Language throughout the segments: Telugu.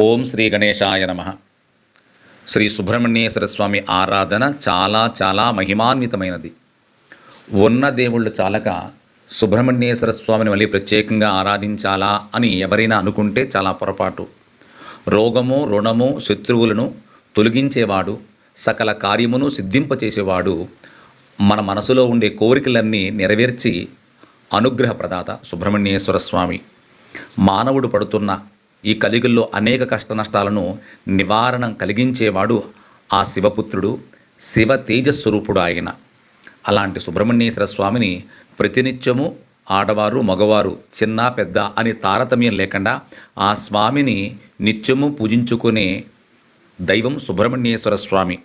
ఓం శ్రీ గణేశాయ నమ. శ్రీ సుబ్రహ్మణ్యేశ్వర స్వామి ఆరాధన చాలా చాలా మహిమాన్వితమైనది. ఉన్న దేవుళ్ళు చాలక సుబ్రహ్మణ్యేశ్వర స్వామిని మళ్ళీ ప్రత్యేకంగా ఆరాధించాలా అని ఎవరైనా అనుకుంటే చాలా పొరపాటు. రోగము రుణము శత్రువులను తొలగించేవాడు సకల కార్యమును సిద్ధింపచేసేవాడు మన మనసులో ఉండే కోరికలన్నీ నెరవేర్చి అనుగ్రహ ప్రదాత సుబ్రహ్మణ్యేశ్వర స్వామి. మానవుడు పడుతున్న ఈ కలిగుల్లో అనేక కష్ట నష్టాలను నివారణ కలిగించేవాడు ఆ శివపుత్రుడు శివ తేజస్వరూపుడు ఆయన అలాంటి సుబ్రహ్మణ్యేశ్వర స్వామిని ప్రతినిత్యము ఆడవారు మగవారు చిన్న పెద్ద అని తారతమ్యం లేకుండా ఆ స్వామిని నిత్యము పూజించుకునే దైవం సుబ్రహ్మణ్యేశ్వర స్వామి.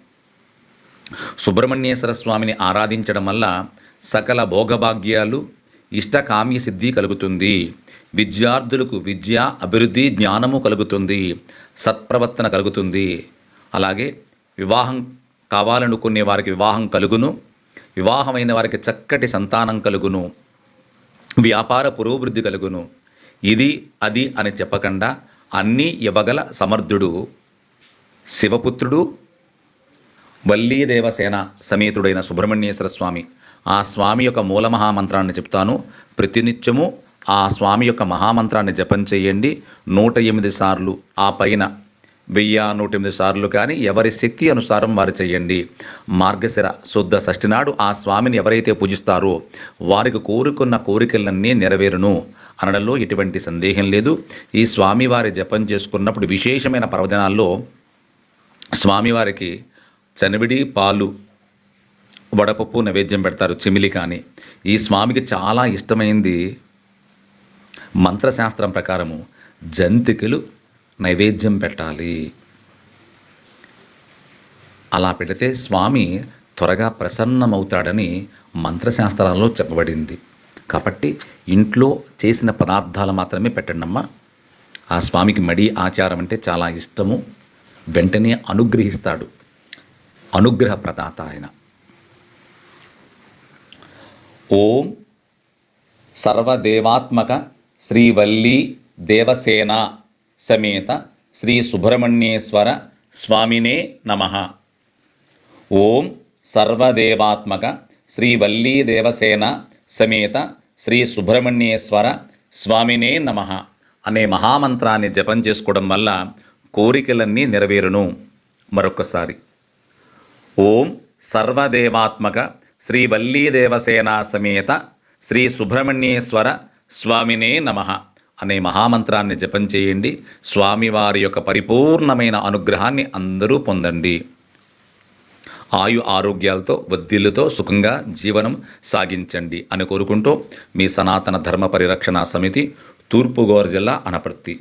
సుబ్రహ్మణ్యేశ్వర స్వామిని ఆరాధించడం వల్ల సకల భోగభాగ్యాలు ఇష్టకామ్య సిద్ధి కలుగుతుంది. విద్యార్థులకు విద్య అభివృద్ధి జ్ఞానము కలుగుతుంది. సత్ప్రవర్తన కలుగుతుంది. అలాగే వివాహం కావాలనుకునే వారికి వివాహం కలుగును. వివాహమైన వారికి చక్కటి సంతానం కలుగును. వ్యాపార పురోభివృద్ధి కలుగును. ఇది అది అని చెప్పకుండా అన్నీ ఇవ్వగల సమర్థుడు శివపుత్రుడు వల్లీదేవసేన సమేతుడైన సుబ్రహ్మణ్యేశ్వర స్వామి ఆ స్వామి యొక్క మూల మహామంత్రాన్ని చెప్తాను. ప్రతినిత్యము ఆ స్వామి యొక్క మహామంత్రాన్ని జపం చేయండి. నూట ఎనిమిది సార్లు ఆ పైన వెయ్యి నూట ఎనిమిది సార్లు కానీ ఎవరి శక్తి అనుసారం వారు చేయండి. మార్గశిర శుద్ధ షష్ఠి నాడు ఆ స్వామిని ఎవరైతే పూజిస్తారో వారికి కోరుకున్న కోరికలన్నీ నెరవేరును. అనడంలో ఎటువంటి సందేహం లేదు. ఈ స్వామివారి జపం చేసుకున్నప్పుడు విశేషమైన పర్వదినాల్లో స్వామివారికి చనివిడి పాలు వడపప్పు నైవేద్యం పెడతారు చెమిలి కానీ. ఈ స్వామికి చాలా ఇష్టమైంది మంత్రశాస్త్రం ప్రకారము జంతికలు నైవేద్యం పెట్టాలి. అలా పెడితే స్వామి త్వరగా ప్రసన్నమవుతాడని మంత్రశాస్త్రాల్లో చెప్పబడింది. కాబట్టి ఇంట్లో చేసిన పదార్థాలు మాత్రమే పెట్టండి అమ్మా. ఆ స్వామికి మడి ఆచారం అంటే చాలా ఇష్టము. వెంటనే అనుగ్రహిస్తాడు. అనుగ్రహ ప్రదాత ఆయన. ఓం సర్వదేవాత్మక శ్రీవల్లీ దేవసేన సమేత శ్రీ సుబ్రహ్మణ్యేశ్వర స్వామినే నమ. ఓం సర్వదేవాత్మక శ్రీవల్లీ దేవసేన సమేత శ్రీ సుబ్రహ్మణ్యేశ్వర స్వామినే నమ అనే మహామంత్రాన్ని జపం చేసుకోవడం వల్ల కోరికలన్నీ నెరవేరును. మరొకసారి ఓం సర్వదేవాత్మక శ్రీ వల్లీదేవసేనా సమేత శ్రీ సుబ్రహ్మణ్యేశ్వర స్వామినే నమ అనే మహామంత్రాన్ని జపం చేయండి. స్వామివారి యొక్క పరిపూర్ణమైన అనుగ్రహాన్ని అందరూ పొందండి. ఆయు ఆరోగ్యాలతో వద్దిల్లుతో సుఖంగా జీవనం సాగించండి అని కోరుకుంటూ మీ సనాతన ధర్మ పరిరక్షణ సమితి తూర్పుగోదావరి జిల్లా అనపర్తి.